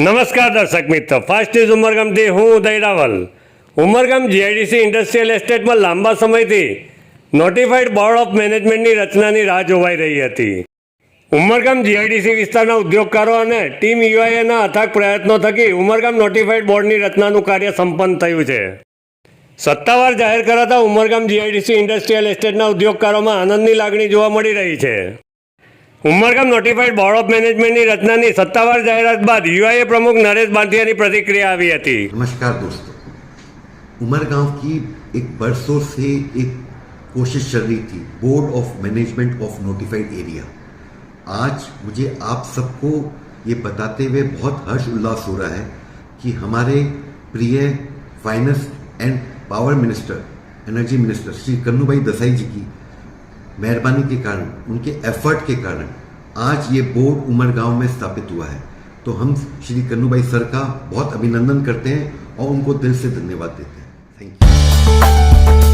નમસ્કાર દર્શક મિત્રો. ફાસ્ટ ન્યૂઝ ઉમરગામથી હું ઉદય રાવલ. ઉમરગામ જીઆઈડીસી ઇન્ડસ્ટ્રીયલ એસ્ટેટમાં લાંબા સમયથી નોટિફાઈડ બોર્ડ ઓફ મેનેજમેન્ટની રચનાની રાહ જોવાઈ રહી હતી. ઉમરગામ જીઆઈડીસી વિસ્તારના ઉદ્યોગકારો અને ટીમ યુઆઈએના અથાગ પ્રયત્નો થકી ઉમરગામ નોટિફાઈડ બોર્ડની રચનાનું કાર્ય સંપન્ન થયું છે. સત્તાવાર જાહેર કરાતા ઉમરગામ જીઆઈડીસી ઇન્ડસ્ટ્રીયલ એસ્ટેટના ઉદ્યોગકારોમાં આનંદની લાગણી જોવા મળી રહી છે. ઉમરગામ નોટિફાઈડ બોર્ડ ઓફ મેનેજમેન્ટની રચનાની સત્તાવાર જાહેરાત બાદ યુઆઈએ પ્રમુખ નરેશ બાંધિયાની પ્રતિક્રિયા આવી હતી नमस्कार दोस्तों उमरगांव की एक बरसों से एक कोशिश चल रही थी board of management of notified area आज मुझे आप सबको ये बताते हुए बहुत हर्ष उल्लास हो रहा है कि हमारे प्रिय finance and power minister energy minister Shri Kanubhai Desai ji की मेहरबानी के कारण, उनके एफर्ट के कारण आज ये बोर्ड उमरगांव में स्थापित हुआ है। तो हम श्री कन्नूभाई सर का बहुत अभिनंदन करते हैं और उनको दिल से धन्यवाद देते हैं। Thank you